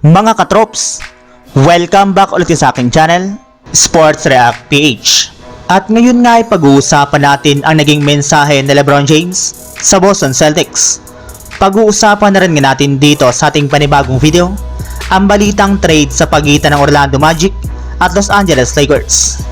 Mga katrops, welcome back ulit sa aking channel, Sports React PH. At ngayon nga ay pag-uusapan natin ang naging mensahe ni Lebron James sa Boston Celtics. Pag-uusapan na rin nga natin dito sa ating panibagong video, ang balitang trade sa pagitan ng Orlando Magic at Los Angeles Lakers.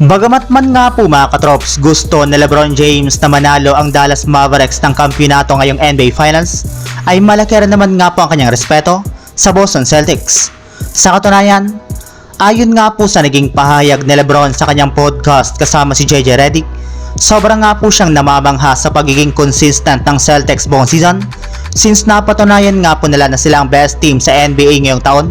Bagamat man nga po mga katrops gusto ni Lebron James na manalo ang Dallas Mavericks ng kampyonato ngayong NBA Finals, ay malaki rin naman nga po ang kanyang respeto sa Boston Celtics. Sa katunayan, ayon nga po sa naging pahayag ni Lebron sa kanyang podcast kasama si JJ Redick, sobrang nga po siyang namamangha sa pagiging consistent ng Celtics buong season since napatunayan nga po nila na sila ang best team sa NBA ngayong taon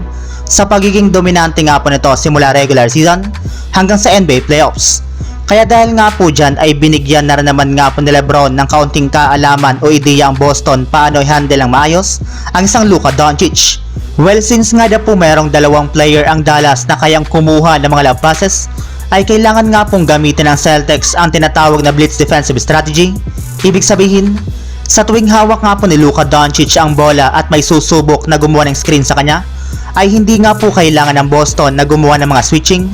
sa pagiging dominante nga po nito simula regular season hanggang sa NBA playoffs. Kaya dahil nga po dyan ay binigyan na rin naman nga po ni Lebron ng kaunting kaalaman o ideya ang Boston paano i-handle ang maayos ang isang Luka Doncic. Well since nga na po mayroong dalawang player ang Dallas na kayang kumuha ng mga love passes ay kailangan nga pong gamitin ng Celtics ang tinatawag na blitz defensive strategy. Ibig sabihin, sa tuwing hawak nga po ni Luka Doncic ang bola at may susubok na gumawa ng screen sa kanya, ay hindi nga po kailangan ng Boston na gumawa ng mga switching.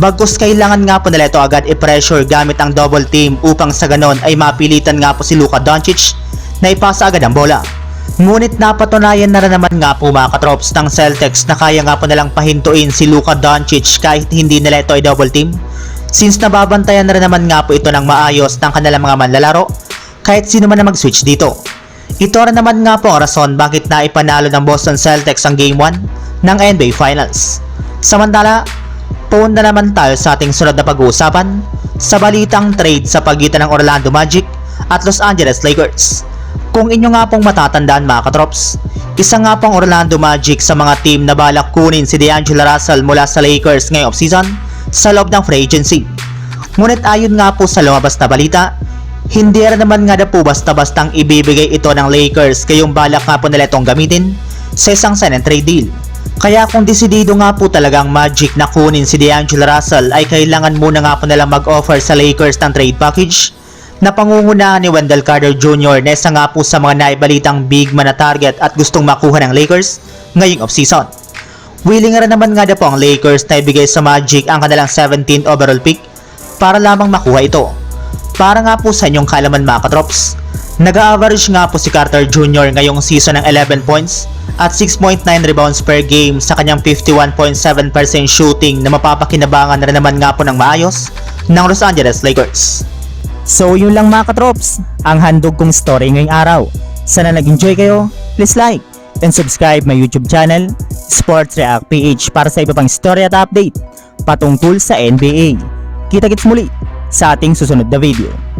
Bagkus kailangan nga po nila ito agad i-pressure gamit ang double team upang sa ganon ay mapilitan nga po si Luka Doncic na ipasa agad ang bola. Ngunit napatunayan na rin naman nga po mga katrops ng Celtics na kaya nga po nilang pahintuin si Luka Doncic kahit hindi nila ito ay double team. Since nababantayan na rin naman nga po ito ng maayos ng kanilang mga manlalaro kahit sino man na mag-switch dito. Ito rin naman nga po ang rason bakit na ipanalo ng Boston Celtics ang Game 1 ng NBA Finals. Samantala, punta naman tayo sa ating sunod na pag-uusapan sa balitang trade sa pagitan ng Orlando Magic at Los Angeles Lakers. Kung inyo nga pong matatandaan mga katrops, isa nga pong Orlando Magic sa mga team na balak kunin si D'Angelo Russell mula sa Lakers ngayong offseason sa loob ng free agency. Ngunit ayon nga po sa lumabas na balita, hindi rin naman nga na po basta-bastang ibibigay ito ng Lakers kayong balak nga po nila itong gamitin sa isang sign and trade deal. Kaya kung desidido nga po talagang Magic na kunin si D'Angelo Russell ay kailangan muna nga po nilang mag-offer sa Lakers ng trade package na pangungunahan ni Wendell Carter Jr. na isa nga po sa mga naibalitang big man na target at gustong makuha ng Lakers ngayong offseason. Willing rin naman nga na po ang Lakers na ibigay sa Magic ang kanilang 17th overall pick para lamang makuha ito. Para nga po sa inyong kalaman mga katrops, nag-average nga po si Carter Jr. ngayong season ng 11 points at 6.9 rebounds per game sa kanyang 51.7% shooting na mapapakinabangan na rin naman nga po ng maayos ng Los Angeles Lakers. So yun lang mga katrops, ang handog kong story ngayong araw. Sana nag-enjoy kayo, please like and subscribe my YouTube channel, Sports React PH para sa iba pang story at update patungkol sa NBA. Kita-kits muli sa ating susunod na video.